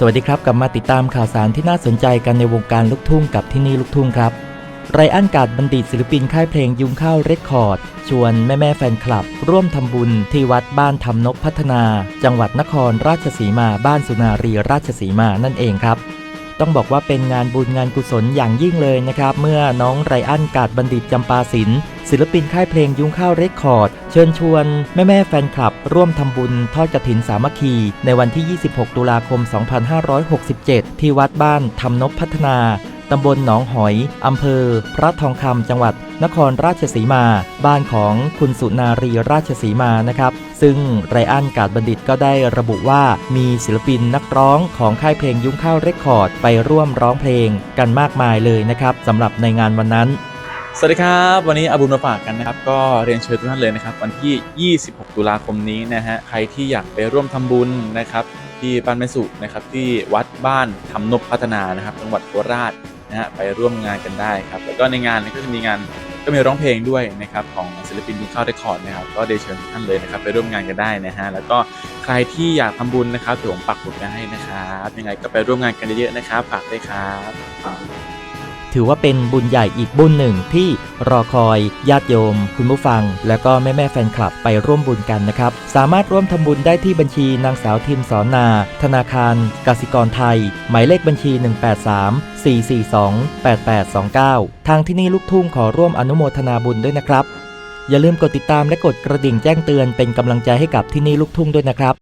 สวัสดีครับกลับมาติดตามข่าวสารที่น่าสนใจกันในวงการลูกทุ่งกับที่นี่ลูกทุ่งครับ ไรอันกาดบัณฑิตศิลปินค่ายเพลงยุงข้าวเรคคอร์ด ชวนแม่แม่แฟนคลับ ร่วมทำบุญที่วัดบ้านทำนกพัฒนา จังหวัดนครราชสีมาบ้านสุนารีราชสีมานั่นเองครับ ต้องบอกว่าเป็นงานบุญงานกุศลอย่างยิ่งเลยนะครับ เมื่อน้องไรอันกาดบัณฑิตจำปาศิลป์ศิลปินค่ายเพลงยุงข้าวเรคคอร์ด เชิญชวนแม่แม่แฟนคลับ ร่วมทำบุญทอดกระถินสามัคคี ในวันที่ 26 ตุลาคม 2567 ที่วัดบ้านทำนบพัฒนา ตำบลหนองหอย อำเภอ พระทองคำจังหวัด นครราชสีมา บ้านของคุณสุนารีราชสีมานะครับ ซึ่งไรอันกาดบัณฑิตก็ได้ระบุว่ามีศิลปินนักร้องของค่ายเพลงยุ้งข้าวเรคคอร์ด ไปร่วมร้องเพลงกันมากมายเลยนะครับสำหรับในงานวันนั้นสวัสดีครับ วันนี้อาบุญมาฝากกันนะครับ ก็เรียนเชิญทุกท่านเลยนะครับ วันที่ 26 ตุลาคมนี้นะฮะใครที่อยากไปร่วมทำบุญนะครับ ที่บ้านแม่สุนะครับที่วัดบ้านทำนบพัฒนานะครับ จังหวัดโคราช นะฮะไปร่วมงานกันได้ครับแล้วก็ในงานนี้ก็จะมีงานก็มีร้องเพลงด้วยนะครับของศิลปินยุคข้าวเรคคอร์ดนะครับก็เดเชิญทุกท่านเลยนะครับไปร่วมงานกันได้นะฮะแล้วก็ใครที่อยากทำบุญนะครับเดี๋ยวผมปักหมุดกันให้นะครับยังไงก็ไปร่วมงานกันเยอะๆนะครับฝากด้วยครับ ถือว่าเป็นบุญใหญ่อีกบุญหนึ่งที่รอคอยญาติโยม คุณผู้ฟัง แล้วก็แม่แม่แฟนคลับไปร่วมบุญกันนะครับ สามารถร่วมทำบุญได้ที่บัญชีนางสาวทิมสอนนา ธนาคารกสิกรไทย หมายเลขบัญชี 183 442 8829 ทางที่นี่ลูกทุ่งขอร่วมอนุโมทนาบุญด้วยนะครับ อย่าลืมกดติดตามและกดกระดิ่งแจ้งเตือนเป็นกำลังใจให้กับที่นี่ลูกทุ่งด้วยนะครับ